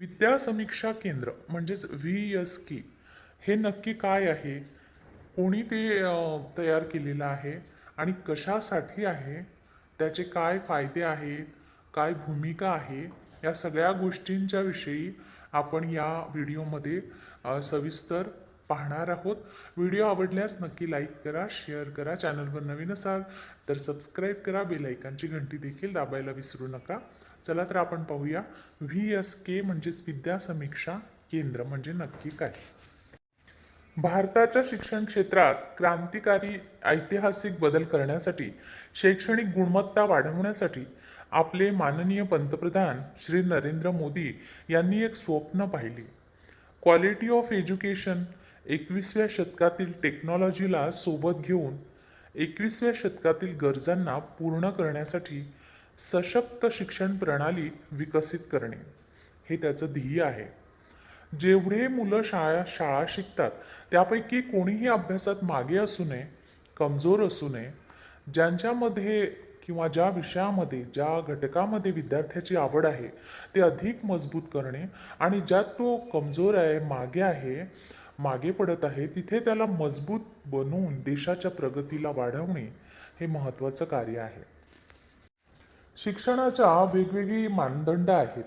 विद्या समीक्षा केंद्र म्हणजेच V S के हे नक्की काय आहे? कोणी ते तयार केलेलं आहे? आणि कशासाठी आहे? त्याचे काय फायदे आहेत? काय भूमिका आहे? या सगळ्या गोष्टींच्या विषयी आपण या व्हिडिओमध्ये सविस्तर पाहणार आहोत. व्हिडिओ आवडल्यास नक्की लाईक करा शेअर करा चॅनलवर नवीन असाल तर सबस्क्राईब करा बेलायकांची घंटी देखील दाबायला विसरू नका. चला तर आपण पाहूया. व्ही एस के म्हणजेच विद्या समीक्षा केंद्र म्हणजे नक्की काय? भारताच्या शिक्षण क्षेत्रात क्रांतिकारी ऐतिहासिक बदल करण्यासाठी शैक्षणिक गुणवत्ता वाढवण्यासाठी आपले माननीय पंतप्रधान श्री नरेंद्र मोदी यांनी एक स्वप्न पाहिले. क्वालिटी ऑफ एज्युकेशन एकवीसव्या शतकातील टेक्नॉलॉजीला सोबत घेऊन एकवीसव्या शतकातील गरजांना पूर्ण करण्यासाठी सशक्त शिक्षण प्रणाली विकसित करणे. हे त्याचं ध्येय आहे. जेवढे मुलं शाळा शाळा शिकतात त्यापैकी कोणीही अभ्यासात मागे असू नये कमजोर असू नये ज्यांच्यामध्ये किंवा ज्या विषयामध्ये ज्या घटकामध्ये विद्यार्थ्याची आवड आहे ते अधिक मजबूत करणे आणि ज्यात तो कमजोर आहे मागे आहे मागे पडत आहे तिथे त्याला मजबूत बनवून देशाच्या प्रगतीला वाढवणे हे महत्त्वाचं कार्य आहे. शिक्षणाच्या वेगवेगळी मानदंड आहेत.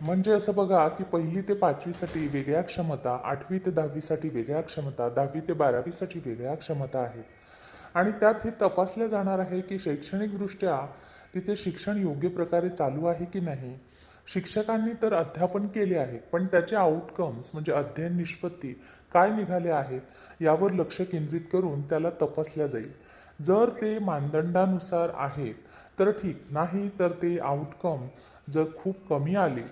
म्हणजे असं बघा की पहिली ते पाचवीसाठी वेगळ्या क्षमता आठवी ते दहावीसाठी वेगळ्या क्षमता दहावी ते बारावीसाठी वेगळ्या क्षमता आहेत. आणि त्यात हे तपासलं जाणार आहे की शैक्षणिकदृष्ट्या तिथे शिक्षण योग्य प्रकारे चालू आहे की नाही. शिक्षकांनी तर अध्यापन केले आहे पण त्याचे आउटकम्स म्हणजे अध्ययन निष्पत्ती काय निघाले आहेत यावर लक्ष केंद्रित करून त्याला तपासल्या जाईल. जर ते मानदंडानुसार आहेत तर ठीक नाही तर ते आउटकम जर खूप कमी आले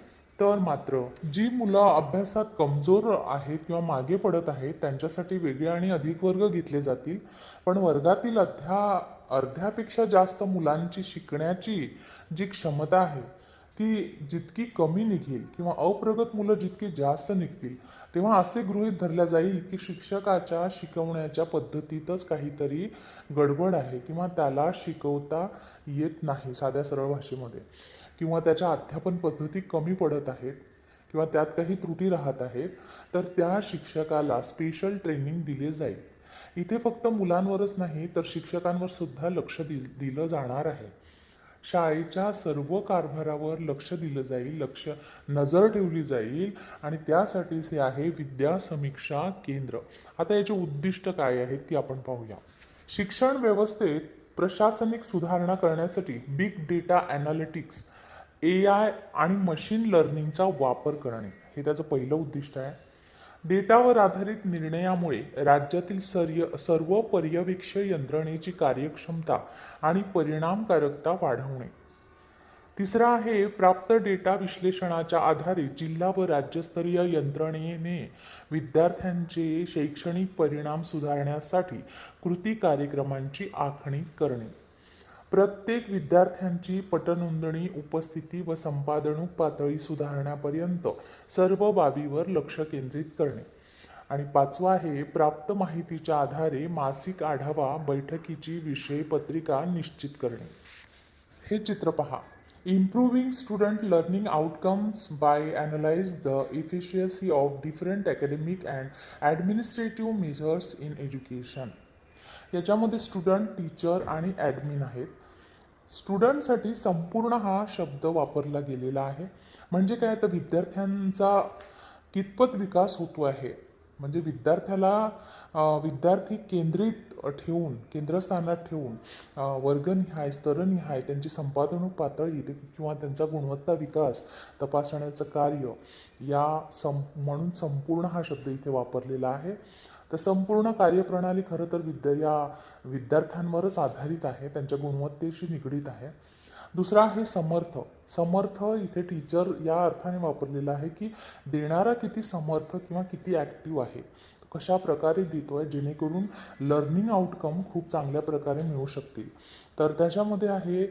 तर मात्र जी मुलं अभ्यासात कमजोर आहेत किंवा मागे पडत आहेत त्यांच्यासाठी वेगळे आणि अधिक वर्ग घेतले जातील. पण वर्गातील अध्या अर्ध्यापेक्षा जास्त मुलांची शिकण्याची जी क्षमता आहे ती जितकी कमी निघेल किंवा अप्रगत मुलं जितकी जास्त निघतील तेव्हा असे गृहीत धरल्या जाईल की शिक्षकाच्या शिकवण्याच्या पद्धतीतच काहीतरी गडबड आहे किंवा त्याला शिकवता येत नाही साध्या सरळ भाषेमध्ये. किंवा त्याच्या अध्यापन पद्धती कमी पडत आहेत किंवा त्यात काही त्रुटी राहत आहेत तर त्या शिक्षकाला स्पेशल ट्रेनिंग दिले जाईल. इथे फक्त मुलांवरच नाही तर शिक्षकांवर सुद्धा लक्ष दि दिलं जाणार आहे. शाळेच्या सर्व कारभारावर लक्ष दिलं जाईल लक्ष नजर ठेवली जाईल आणि त्यासाठीच हे आहे विद्या समीक्षा केंद्र. आता याचे उद्दिष्ट काय आहेत ती आपण पाहूया. शिक्षण व्यवस्थेत प्रशासनिक सुधारणा करण्यासाठी big data analytics A I आणि मशीन लर्निंगचा वापर करणे. हे त्याचं पहिलं उद्दिष्ट आहे. डेटावर आधारित निर्णयामुळे राज्यातील सर्य सर्व पर्यवेक्ष यंत्रणेची कार्यक्षमता आणि परिणामकारकता वाढवणे. तिसरा आहे प्राप्त डेटा विश्लेषणाच्या आधारे जिल्हा व राज्यस्तरीय यंत्रणेने विद्यार्थ्यांचे शैक्षणिक परिणाम सुधारण्यासाठी कृती कार्यक्रमांची आखणी करणे. प्रत्येक विद्यार्थ्यांची पटनोंदणी उपस्थिती व संपादनूक पातळी सुधारण्यापर्यंत सर्व बाबीवर लक्ष केंद्रित करणे. आणि पाचवा आहे प्राप्त माहितीच्या आधारे मासिक आढावा बैठकीची विषय पत्रिका निश्चित करणे. हे चित्र पहा. Improving student learning outcomes by analyze the efficiency of different academic and administrative measures in education याच्यामध्ये स्टुडंट टीचर आणि ॲडमिन आहेत. स्टुडंटसाठी संपूर्ण हा शब्द वापरला गेलेला आहे. म्हणजे काय? तर विद्यार्थ्यांचा कितपत विकास होतो आहे? म्हणजे विद्यार्थ्याला विद्यार्थी केंद्रित ठेवून केंद्रस्थानात ठेवून वर्गनिहाय स्तरनिहाय त्यांची संपादनूक पातळी किंवा त्यांचा गुणवत्ता विकास तपासण्याचं कार्य या सं म्हणून संपूर्ण हा शब्द इथे वापरलेला आहे. तर संपूर्ण कार्यप्रणाली खरं तर विद्या या विद्यार्थ्यांवरच आधारित आहे त्यांच्या गुणवत्तेशी निगडीत आहे. दुसरा आहे समर्थ. समर्थ इथे टीचर या अर्थाने वापरलेला आहे की देणारा किती समर्थ किंवा किती ॲक्टिव्ह आहे कशा प्रकारे देतो आहे जेणेकरून लर्निंग आउटकम खूप चांगल्या प्रकारे मिळू शकतील. तर त्याच्यामध्ये आहे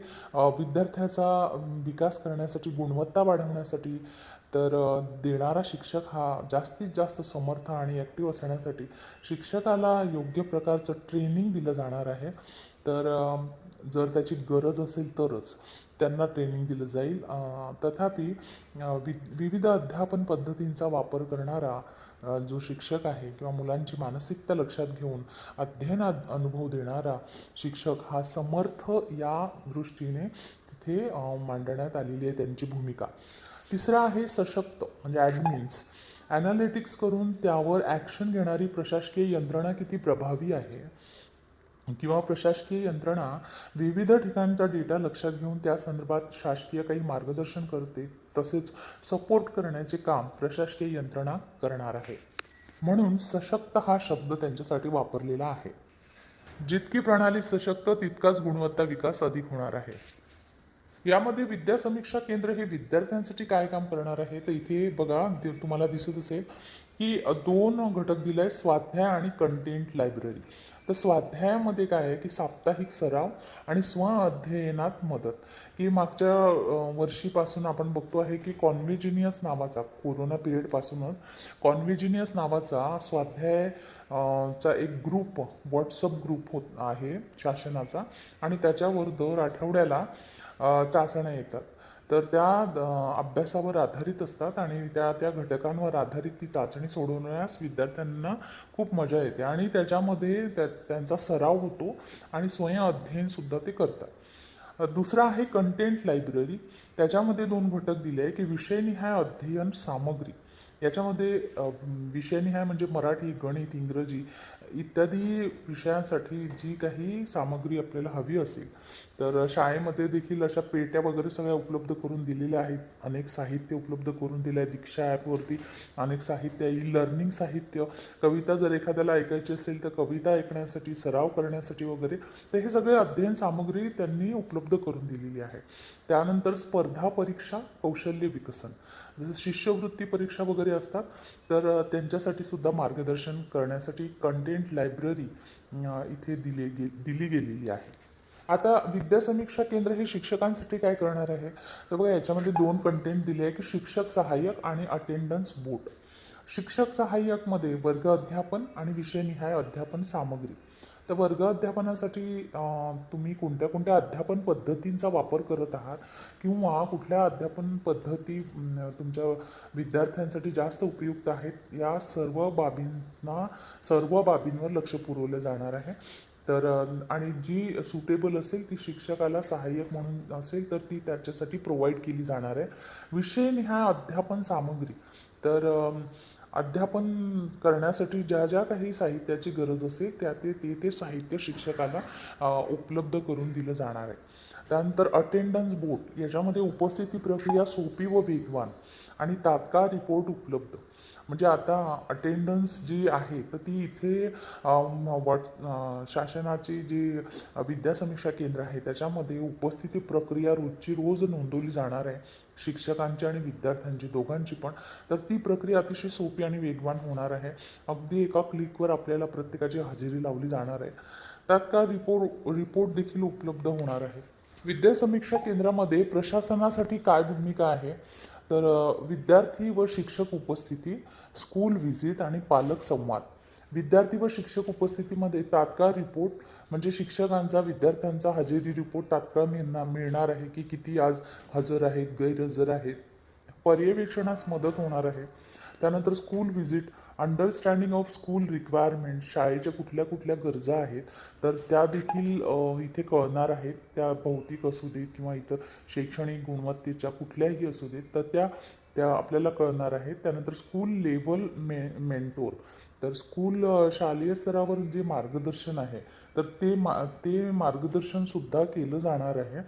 विद्यार्थ्याचा विकास करण्यासाठी गुणवत्ता वाढवण्यासाठी तर देणारा शिक्षक हा जास्तीत जास्त समर्थ आणि ॲक्टिव्ह असण्यासाठी शिक्षकाला योग्य प्रकारचं ट्रेनिंग दिलं जाणार आहे. तर जर त्याची गरज असेल तरच त्यांना ट्रेनिंग दिलं जाईल. तथापि वि विविध अध्यापन पद्धतींचा वापर करणारा जो शिक्षक आहे किंवा मुलांची मानसिकता लक्षात घेऊन अध्ययनात अनुभव देणारा शिक्षक हा समर्थ या दृष्टीने तिथे मांडण्यात आलेली आहे त्यांची भूमिका. तिसरा आहे सशक्त म्हणजे ॲडमिन्स ॲनालिटिक्स करून त्यावर ॲक्शन घेणारी प्रशासकीय यंत्रणा किती प्रभावी आहे? किंवा प्रशासकीय यंत्रणा विविध ठिकाणचा डेटा लक्षात घेऊन त्या संदर्भात शासकीय काही मार्गदर्शन करते तसेच सपोर्ट करण्याचे काम प्रशासकीय यंत्रणा करणार आहे. म्हणून सशक्त हा शब्द त्यांच्यासाठी वापरलेला आहे. जितकी प्रणाली सशक्त तितकाच गुणवत्ता विकास अधिक होणार आहे. यामध्ये विद्या समीक्षा केंद्र हे विद्यार्थ्यांसाठी काय काम करणार आहे? तर इथे बघा तुम्हाला दिसत असेल की दोन घटक दिले आहे स्वाध्याय आणि कंटेंट लायब्ररी तर स्वाध्यायामध्ये काय आहे की साप्ताहिक सराव आणि स्व अध्ययनात मदत. की मागच्या वर्षीपासून आपण बघतो आहे की कॉन्व्हिजिनियस नावाचा कोरोना पिरियडपासूनच कॉन्व्हिजिनियस नावाचा स्वाध्याय चा एक ग्रुप व्हॉट्सअप ग्रुप होत आहे शासनाचा. आणि त्याच्यावर दर आठवड्याला चाचण्या येतात. तर त्या अभ्यासावर आधारित असतात आणि त्या त्या घटकांवर आधारित ती चाचणी सोडवण्यास विद्यार्थ्यांना खूप मजा येते आणि त्याच्यामध्ये त्या त्यांचा सराव होतो आणि स्वयं अध्ययनसुद्धा ते करतात. दुसरा आहे कंटेंट लायब्ररी त्याच्यामध्ये दोन घटक दिले आहे की विषयनिहाय अध्ययन सामग्री. याच्यामध्ये अ, विषयनिहाय म्हणजे मराठी गणित इंग्रजी इत्यादी विषयांसाठी जी काही सामग्री आपल्याला हवी असेल तर शाळेमध्ये देखील अशा पेट्या वगैरे सगळ्या उपलब्ध करून दिलेल्या आहेत. अनेक साहित्य उपलब्ध करून दिलं आहे दीक्षा ॲपवरती अनेक साहित्य ई लर्निंग साहित्य. कविता जर एखाद्याला ऐकायची असेल तर कविता ऐकण्यासाठी सराव करण्यासाठी वगैरे तर हे सगळे अध्ययन सामग्री त्यांनी उपलब्ध करून दिलेली आहे. त्यानंतर स्पर्धा परीक्षा कौशल्य विकसन. जसं शिष्यवृत्ती परीक्षा वगैरे असतात तर त्यांच्यासाठी सुद्धा मार्गदर्शन करण्यासाठी कंटेंट लायब्ररी इथे दिले गे दिली गेलेली आहे. आता विद्यासमीक्षा केंद्र हे शिक्षकांसाठी काय करणार आहे? तर बघा याच्यामध्ये दोन कंटेंट दिले आहे की शिक्षक सहाय्यक आणि अटेंडन्स बोट शिक्षक सहाय्यकमध्ये वर्ग अध्यापन आणि विषयनिहाय अध्यापन सामग्री. तर वर्ग अध्यापनासाठी तुम्ही कोणत्या कोणत्या अध्यापन पद्धतींचा वापर करत आहात? किंवा कुठल्या अध्यापन पद्धती तुमच्या विद्यार्थ्यांसाठी जास्त उपयुक्त आहेत? या सर्व बाबींना सर्व बाबींवर लक्ष पुरवलं जाणार आहे. तर आणि जी सुटेबल असेल ती शिक्षकाला सहाय्यक म्हणून असेल तर ती त्याच्यासाठी प्रोव्हाइड केली जाणार आहे. विषय ह्या अध्यापन सामग्री. तर अध्यापन करण्यासाठी ज्या ज्या काही साहित्याची गरज असेल त्या ते ते ते साहित्य शिक्षकाला उपलब्ध करून दिलं जाणार आहे. त्यानंतर अटेंडन्स बोर्ड याच्यामध्ये उपस्थिती प्रक्रिया सोपी व वेगवान आणि तात्काळ रिपोर्ट उपलब्ध. म्हणजे आता अटेंडन्स जी आहे तर ती इथे वॉट शासनाची जी विद्यासमीक्षा केंद्र आहे त्याच्यामध्ये उपस्थिती प्रक्रिया रोजची रोज नोंदवली जाणार आहे शिक्षकांची आणि विद्यार्थ्यांची दोघांची पण. तर ती प्रक्रिया अतिशय सोपी आणि वेगवान होणार आहे. अगदी एका क्लिकवर आपल्याला प्रत्येकाची हजेरी लावली जाणार आहे. तात्काळ रिपोर्ट रिपोर्ट देखील उपलब्ध होणार आहे. विद्यासमीक्षा केंद्रामध्ये प्रशासनासाठी काय भूमिका आहे? तर विद्यार्थी व शिक्षक उपस्थिती स्कूल व्हिजिट आणि पालक संवाद. विद्यार्थी व शिक्षक उपस्थितीमध्ये तात्काळ रिपोर्ट म्हणजे शिक्षकांचा विद्यार्थ्यांचा हजेरी रिपोर्ट तात्काळ मिळणार मिळणार आहे की किती आज हजर आहेत गैरहजर आहेत? पर्यवेक्षणास मदत होणार आहे. त्यानंतर school visit understanding of school requirement शाळेच्या कुठल्या कुठल्या गरजा आहेत तर त्या देखील इथे कळणार आहेत. त्या भौतिक असू देत किंवा इतर शैक्षणिक गुणवत्तेच्या कुठल्याही असू देत तर त्या त्या आपल्याला कळणार आहेत. त्यानंतर स्कूल लेवल मे मेंटोर तर स्कूल शालेय स्तरावर जे मार्गदर्शन आहे तर ते मा ते मार्गदर्शनसुद्धा केलं जाणार आहे.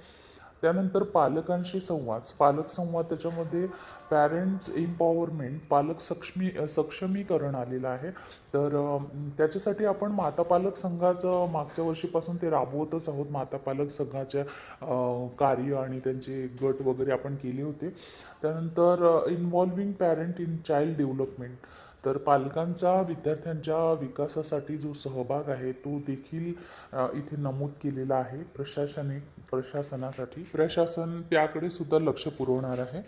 त्यानंतर पालकांशी संवाद. पालक संवाद त्याच्यामध्ये पॅरेंट्स एम्पॉवरमेंट पालक सक्षमी सक्षमीकरण आलेलं आहे. तर त्याच्यासाठी आपण माता पालक संघाचं मागच्या वर्षीपासून ते राबवतच आहोत. माता पालक संघाच्या कार्य आणि त्यांचे गट वगैरे आपण केले होते. त्यानंतर involving parent in child development तर पालकांचा विद्यार्थ्यांच्या विकासासाठी जो सहभाग आहे तो देखील इथे नमूद केलेला आहे प्रशासनिक प्रशासनासाठी. प्रशासन त्याकडे सुद्धा लक्ष पुरवणार आहे.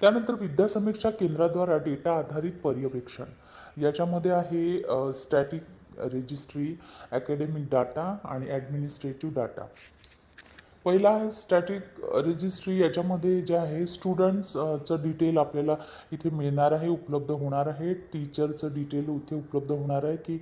त्यानंतर विद्यासमीक्षा केंद्राद्वारा डेटा आधारित पर्यवेक्षण. याच्यामध्ये आहे स्टॅटिक रजिस्ट्री अकॅडमिक डाटा आणि ॲडमिनिस्ट्रेटिव्ह डाटा पहिला आहे स्टॅटिक रजिस्ट्री याच्यामध्ये जे आहे स्टुडंट्सचं डिटेल आपल्याला इथे मिळणार आहे उपलब्ध होणार आहे. टीचरचं डिटेल इथे उपलब्ध होणार आहे की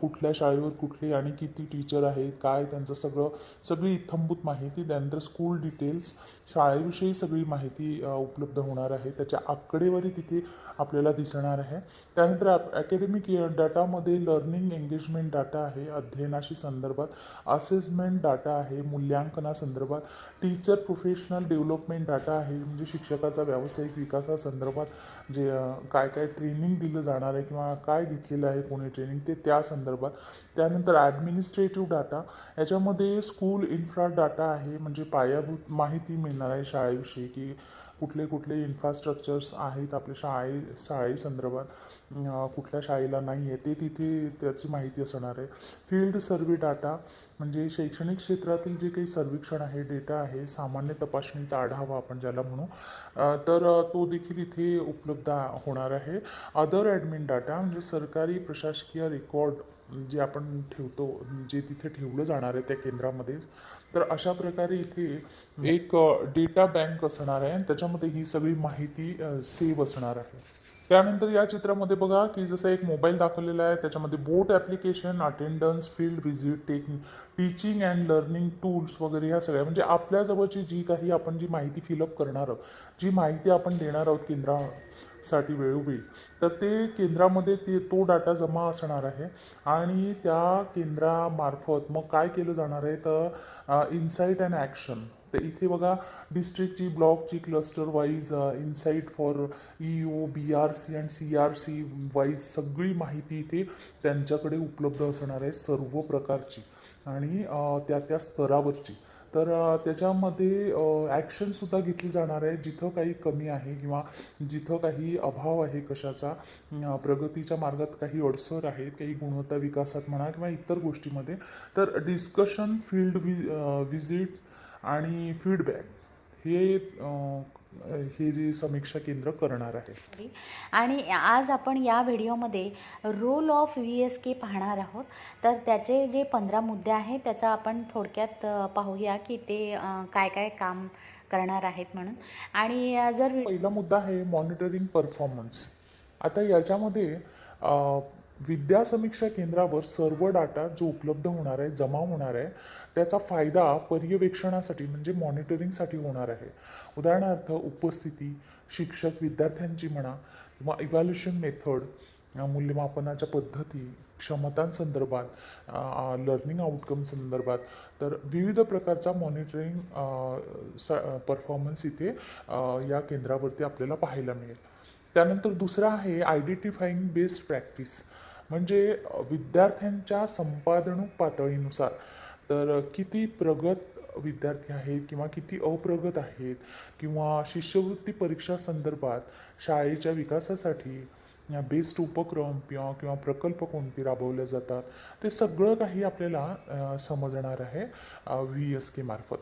कुठल्या शाळेवर कुठले आणि किती टीचर आहेत काय त्यांचं सगळं सगळी इत्थंभूत माहिती त्यानंतर स्कूल डिटेल्स शाळेविषयी सगळी माहिती उपलब्ध होणार आहे. त्याच्या आकडेवारी तिथे आपल्याला दिसणार आहे. त्यानंतर अकॅडमिक डाटामध्ये लर्निंग एंगेजमेंट डाटा आहे अध्ययनाशी संदर्भात असेसमेंट डाटा आहे मूल्यांकनासंदर्भात टीचर प्रोफेशनल डेव्हलपमेंट डाटा आहे म्हणजे शिक्षकाचा व्यावसायिक विकासासंदर्भात जे काय काय ट्रेनिंग दिलं जाणार आहे किंवा काय घेतलेलं आहे कोणी ट्रेनिंग ते त्या संदर्भात. त्यानंतर ॲडमिनिस्ट्रेटिव्ह डाटा याच्यामध्ये स्कूल इन्फ्रा डाटा आहे म्हणजे पायाभूत माहिती मिळणार आहे शाळेविषयी की कुठले कुठले इन्फ्रास्ट्रक्चर्स आहेत आपल्या शाळे शाळेसंदर्भात कुठल्या शाळेला नाही आहे ते तिथे त्याची माहिती असणार आहे. फील्ड सर्वे डाटा म्हणजे शैक्षणिक क्षेत्रातील जे काही सर्वेक्षण आहे डेटा आहे सामान्य तपासणीचा आढावा आपण ज्याला म्हणू तर तो देखील इथे उपलब्ध होणार आहे. अदर ॲडमिन डाटा म्हणजे सरकारी प्रशासकीय रेकॉर्ड जे आपण ठेवतो जे तिथे ठेवलं जाणार आहे त्या केंद्रामध्ये तर अशा प्रकारे इथे एक डेटा बँक असणार आहे त्याच्यामध्ये ही सगळी माहिती सेव्ह असणार आहे. त्यानंतर या चित्रामध्ये बघा की जसं एक मोबाईल दाखवलेला आहे त्याच्यामध्ये bot application attendance field visit tech teaching and learning tools वगैरे ह्या सगळ्या म्हणजे आपल्याजवळची जी काही आपण जी माहिती फिलअप करणार आहोत जी माहिती आपण देणार आहोत साठी वेळ होईल तर ते केंद्रामध्ये ते तो डाटा जमा असणार आहे. आणि त्या केंद्रामार्फत मग काय केलं जाणार आहे? तर इन्साईट अँड ॲक्शन तर इथे बघा डिस्ट्रिक्टची ब्लॉकची cluster wise insight for E O B R C and C R C wise सगळी माहिती इथे त्यांच्याकडे उपलब्ध असणार आहे सर्व प्रकारची. आणि त्या त्या स्तरावरची. तर त्याच्यामध्ये ॲक्शनसुद्धा घेतली जाणार आहे. जिथं काही कमी आहे किंवा जिथं काही अभाव आहे कशाचा प्रगतीच्या मार्गात काही अडसर आहेत काही गुणवत्ता विकासात म्हणा किंवा इतर गोष्टीमध्ये तर डिस्कशन फील्ड वि विजिट आणि फीडबॅक हे हे जे समीक्षा केंद्र करणार आहे. आणि आज आपण या व्हिडिओमध्ये role of V S K पाहणार आहोत. तर त्याचे जे पंधरा मुद्दे आहेत त्याचा आपण थोडक्यात पाहूया की ते काय काय काम करणार आहेत म्हणून. आणि जर पहिला मुद्दा आहे मॉनिटरिंग परफॉर्मन्स आता याच्यामध्ये विद्या समीक्षा केंद्रावर सर्व डाटा जो उपलब्ध होणार आहे जमा होणार आहे त्याचा फायदा पर्यवेक्षणासाठी म्हणजे मॉनिटरिंगसाठी होणार आहे. उदाहरणार्थ उपस्थिती शिक्षक विद्यार्थ्यांची म्हणा किंवा इव्हॅल्युशन मेथड मूल्यमापनाच्या पद्धती क्षमतांसंदर्भात लर्निंग आउटकम संदर्भात तर विविध प्रकारचा मॉनिटरिंग परफॉर्मन्स इथे या केंद्रावरती आपल्याला पाहायला मिळेल. त्यानंतर दुसरा आहे आयडेंटिफाईंग बेस्ट प्रॅक्टिस म्हणजे विद्यार्थ्यांच्या संपादनूक पातळीनुसार तर किती प्रगत विद्यार्थी आहेत किंवा किती अप्रगत आहेत किंवा शिष्यवृत्ती परीक्षा संदर्भात शाळेच्या विकासासाठी बेस्ट उपक्रम किंवा किंवा प्रकल्प कोणते राबवले जातात ते सगळं काही आपल्याला समजणार आहे व्ही एस के मार्फत.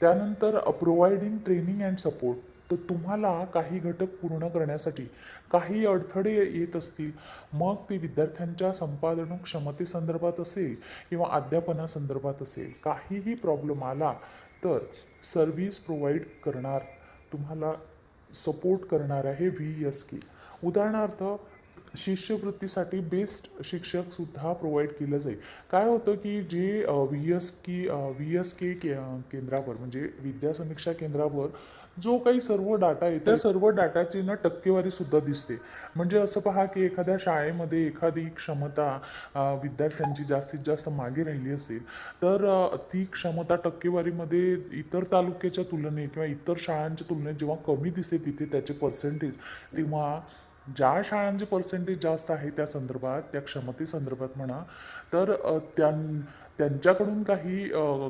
त्यानंतर प्रोव्हाइडिंग ट्रेनिंग अँड सपोर्ट. तर तुम्हाला काही घटक पूर्ण करण्यासाठी काही अडथळे येत असतील. मग ते विद्यार्थ्यांच्या संपादन क्षमतेसंदर्भात असेल किंवा अध्यापनासंदर्भात असेल. काहीही प्रॉब्लेम आला तर सर्व्हिस प्रोव्हाइड करणार तुम्हाला सपोर्ट करणार आहे व्ही एस के उदाहरणार्थ शिष्यवृत्तीसाठी बेस्ट शिक्षकसुद्धा प्रोव्हाइड केलं जाईल. काय होतं की जे व्ही एस की व्ही एस के केंद्रावर म्हणजे विद्या समीक्षा केंद्रावर जो काही सर्व डाटा आहे त्या सर्व डाटाची ना टक्केवारी सुद्धा दिसते. म्हणजे असं पहा की एखाद्या शाळेमध्ये एखादी क्षमता विद्यार्थ्यांची जास्तीत जास्त मागे राहिली असेल तर ती क्षमता टक्केवारीमध्ये इतर तालुक्याच्या तुलनेत किंवा इतर शाळांच्या तुलनेत जेव्हा कमी दिसते तिथे त्याचे पर्सेंटेज तेव्हा ज्या शाळांचे पर्सेंटेज जास्त आहे त्या संदर्भात त्या क्षमतेसंदर्भात म्हणा तर त्या त्यां त्यांच्याकडून काही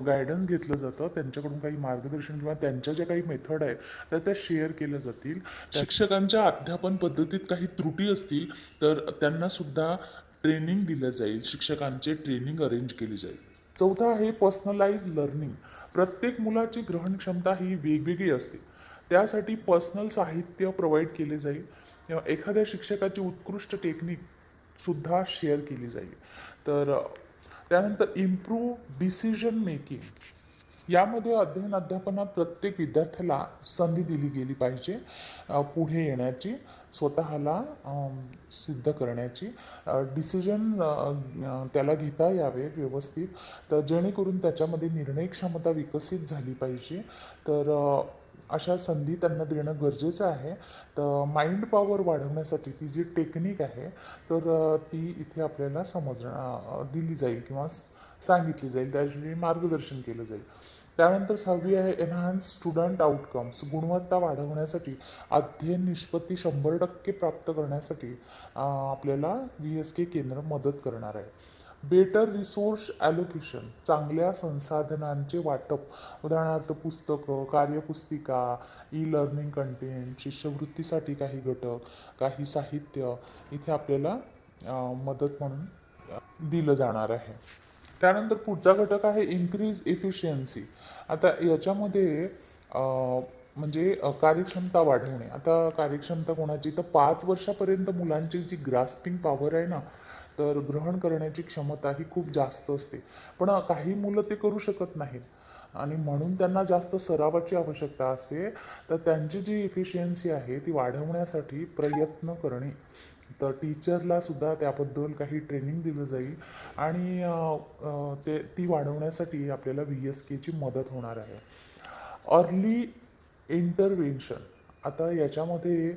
गायडन्स घेतलं जातं त्यांच्याकडून काही मार्गदर्शन किंवा त्यांच्या ज्या काही मेथड आहेत तर त्या शेअर केल्या जातील. शिक्षकांच्या अध्यापन पद्धतीत काही त्रुटी असतील तर त्यांना सुद्धा ट्रेनिंग दिलं जाईल. शिक्षकांचे ट्रेनिंग अरेंज केली जाईल. चौथा आहे पर्सनलाइज लर्निंग प्रत्येक मुलाची ग्रहण क्षमता ही वेगवेगळी असते. त्यासाठी पर्सनल साहित्य प्रोव्हाइड केले जाईल. किंवा एखाद्या शिक्षकाची उत्कृष्ट टेक्निक सुद्धा शेअर केली जाईल. तर त्यानंतर इम्प्रूव्ह डिसिजन मेकिंग यामध्ये अध्ययन अध्यापनात प्रत्येक विद्यार्थ्याला संधी दिली गेली पाहिजे पुढे येण्याची स्वतःला सिद्ध करण्याची. डिसिजन त्याला घेता यावे व्यवस्थित. तर जेणेकरून त्याच्यामध्ये निर्णय क्षमता विकसित झाली पाहिजे. तर अशा संधी त्यांना देणं गरजेचं आहे. तर माइंड पॉवर वाढवण्यासाठी ती जी टेक्निक आहे तर ती इथे आपल्याला समजणं दिली जाईल किंवा सांगितली जाईल. त्याविषयी मार्गदर्शन केलं जाईल. त्यानंतर सहावी आहे एनहान्स स्टुडंट आउटकम्स गुणवत्ता वाढवण्यासाठी अध्ययन निष्पत्ती शंभर टक्के प्राप्त करण्यासाठी आपल्याला व्ही एस के केंद्र मदत करणार आहे. बेटर रिसोर्स ॲलोकेशन चांगल्या संसाधनांचे वाटप. उदाहरणार्थ पुस्तकं कार्यपुस्तिका ई लर्निंग कंटेंट शिष्यवृत्तीसाठी काही घटक काही साहित्य इथे आपल्याला मदत म्हणून दिलं जाणार आहे. त्यानंतर पुढचा घटक आहे इन्क्रीज इफिशियन्सी आता याच्यामध्ये म्हणजे कार्यक्षमता वाढवणे. आता कार्यक्षमता कोणाची? तर पाच वर्षापर्यंत मुलांची जी ग्रास्पिंग पॉवर आहे ना तर ग्रहण करण्याची क्षमता ही खूप जास्त असते. पण काही मुलं ते करू शकत नाहीत. आणि म्हणून त्यांना जास्त सरावाची आवश्यकता असते. तर त्यांची जी इफिशियन्सी आहे ती वाढवण्यासाठी प्रयत्न करणे. तर टीचरला सुद्धा त्याबद्दल काही ट्रेनिंग दिलं जाईल. आणि ते ती वाढवण्यासाठी आपल्याला व्ही एस केची मदत होणार आहे. अर्ली इंटरव्हेन्शन आता याच्यामध्ये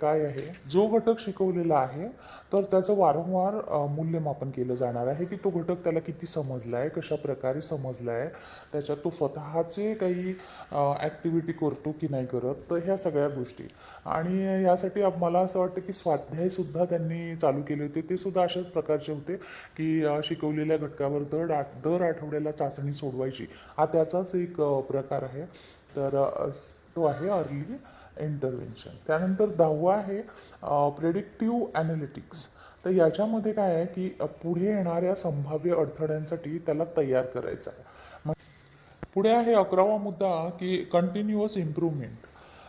काय आहे? जो घटक शिकवलेला आहे तर त्याचं वारंवार मूल्यमापन केलं जाणार आहे की तो घटक त्याला किती समजला आहे कशा प्रकारे समजला आहे त्याच्यात तो स्वतःचे काही ॲक्टिव्हिटी करतो की नाही करत तर ह्या सगळ्या गोष्टी. आणि यासाठी मला असं वाटतं की स्वाध्यायसुद्धा त्यांनी चालू केले होते. ते सुद्धा अशाच प्रकारचे होते की शिकवलेल्या घटकावर दर आठ दर आठवड्याला चाचणी सोडवायची. हा त्याचाच एक प्रकार आहे. तर तो आहे अर्ली. इंटरव्हेन्शन त्यानंतर दहावा आहे प्रेडिक्टिव्ह ॲनालिटिक्स तर याच्यामध्ये काय आहे की पुढे येणाऱ्या संभाव्य अडथळ्यांसाठी त्याला तयार करायचं आहे. मग पुढे आहे अकरावा मुद्दा की कंटिन्युअस इम्प्रूव्हमेंट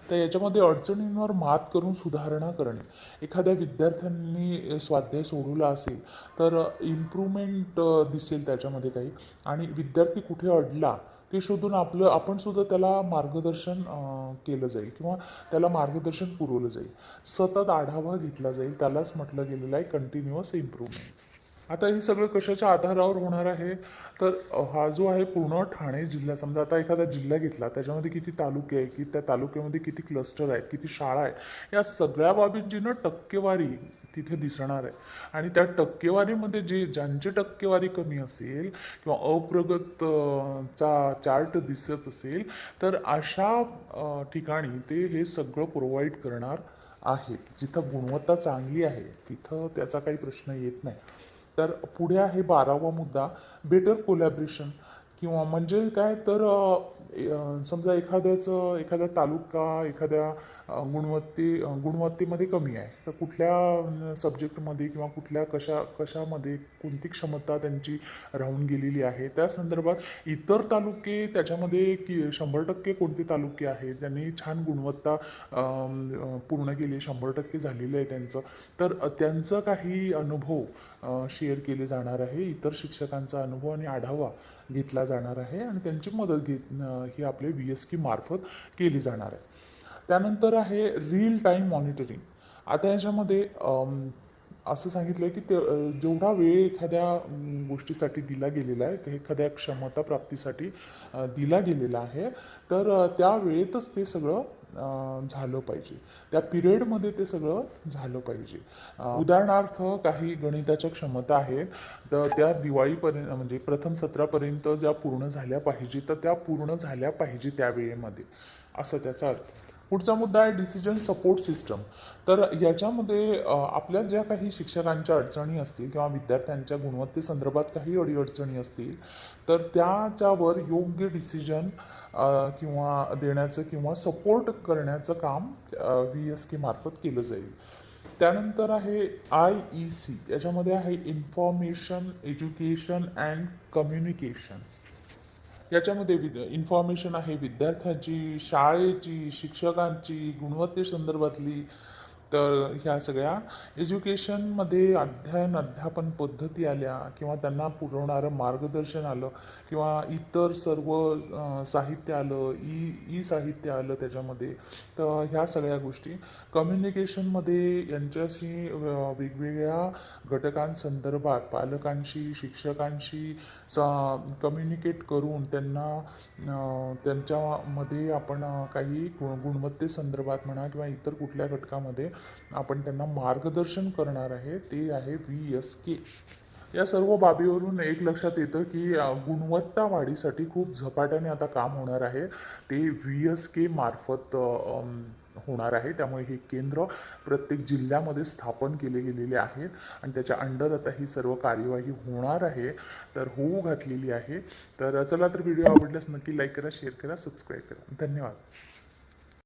तर याच्यामध्ये अडचणींवर मात करून सुधारणा करणे. एखाद्या विद्यार्थ्यांनी स्वाध्याय सोडवला असेल तर इम्प्रूव्हमेंट दिसेल त्याच्यामध्ये काही. आणि विद्यार्थी कुठे अडला ते शोधून आपलं आपण सुद्धा त्याला मार्गदर्शन केलं जाईल किंवा त्याला मार्गदर्शन पुरवलं जाईल. सतत आढावा घेतला जाईल. त्यालाच म्हटलं गेलेलं आहे कंटिन्युअस इम्प्रूव्हमेंट आता हे सगळं कशाच्या आधारावर होणार आहे? तर हा जो आहे पूर्ण ठाणे जिल्हा समजा आता एखादा जिल्हा घेतला त्याच्यामध्ये किती तालुके आहे की त्या तालुक्यामध्ये किती क्लस्टर आहेत किती शाळा आहेत या सगळ्या बाबींची ना टक्केवारी तिथे दिसणार आहे. आणि त्या टक्केवारीमध्ये जे ज्यांची टक्केवारी कमी असेल किंवा अप्रगत चा चार्ट दिसत असेल तर अशा ठिकाणी ते हे सगळं प्रोव्हाइड करणार आहे जिथं गुणवत्ता चांगली आहे तिथं त्याचा काही प्रश्न येत नाही. तर पुढे आहे बारावा मुद्दा बेटर कोलॅबरेशन किंवा म्हणजे काय तर अ, समजा एखाद्याचं एखादा तालुका एखाद्या अ, गुणवत्ते गुणवत्तेमध्ये कमी आहे तर कुठल्या सब्जेक्टमध्ये किंवा कुठल्या कशा कशामध्ये कोणती क्षमता त्यांची राहून गेलेली आहे त्या संदर्भात इतर तालुके त्याच्यामध्ये की शंभर टक्के कोणते तालुके आहेत ज्यांनी छान गुणवत्ता अम, अ, पूर्ण केली शंभर टक्के झालेलं आहे त्यांचं तर अ, त्यांचं काही अनुभव शेअर केले जाणार आहे इतर शिक्षकांचा अनुभव आणि आढावा घेतला जाणार आहे आणि त्यांची मदत घेत ही आपले व्ही एस की मार्फत केली जाणार आहे. त्यानंतर आहे रील टाईम मॉनिटरिंग आता याच्यामध्ये असं सांगितलं आहे की ते जेवढा वेळ एखाद्या गोष्टीसाठी दिला गेलेला आहे ते एखाद्या क्षमता प्राप्तीसाठी दिला गेलेला आहे तर त्या वेळेतच ते सगळं झालं पाहिजे. त्या पिरियडमध्ये ते सगळं झालं पाहिजे. उदाहरणार्थ काही गणिताच्या क्षमता आहेत तर त्या दिवाळीपर्यंत म्हणजे प्रथम सत्रापर्यंत ज्या पूर्ण झाल्या पाहिजे तर त्या पूर्ण झाल्या पाहिजे त्या वेळेमध्ये. असं त्याचा अर्थ. पुढचा मुद्दा आहे डिसिजन सपोर्ट सिस्टम तर याच्यामध्ये आपल्या ज्या काही शिक्षकांच्या अडचणी असतील किंवा विद्यार्थ्यांच्या गुणवत्तेसंदर्भात काही अडीअडचणी असतील तर त्याच्यावर योग्य डिसिजन किंवा देण्याचं किंवा सपोर्ट करण्याचं काम व्ही एस के मार्फत केलं जाईल. त्यानंतर आहे आय ई सी याच्यामध्ये आहे इन्फॉर्मेशन एज्युकेशन अँड कम्युनिकेशन याच्यामध्ये विद इन्फॉर्मेशन आहे. विद्यार्थ्यांची शाळेची शिक्षकांची गुणवत्तेसंदर्भातली तर ह्या सगळ्या एज्युकेशनमध्ये अध्ययन अध्यापन पद्धती आल्या किंवा त्यांना पुरवणारं मार्गदर्शन आलं. किंवा इतर सर्व साहित्य आलं ई ई साहित्य आलं त्याच्यामध्ये तर ह्या सगळ्या गोष्टी. कम्युनिकेशनमध्ये यांच्याशी वेगवेगळ्या घटकांसंदर्भात पालकांशी शिक्षकांशी कम्युनिकेट करून त्यांना त्यांच्यामध्ये आपण काही गुणवत्तेसंदर्भात म्हणा किंवा इतर कुठल्या घटकामध्ये आपण त्यांना मार्गदर्शन करणार आहे ते आहे व्ही एस के या सर्व बाबीवरून एक लक्षात येतं की गुणवत्ता वाढीसाठी खूप झपाट्याने आता काम होणार आहे. ते व्ही एस के मार्फत होणार आहे. त्यामुळे हे केंद्र प्रत्येक जिल्ह्यामध्ये स्थापन केले गेलेले आहेत आणि त्याच्या अंडर आता ही सर्व कार्यवाही होणार आहे. तर होऊ घातलेली आहे. तर चला तर व्हिडिओ आवडल्यास नक्की लाईक करा शेअर करा सबस्क्राईब करा. धन्यवाद.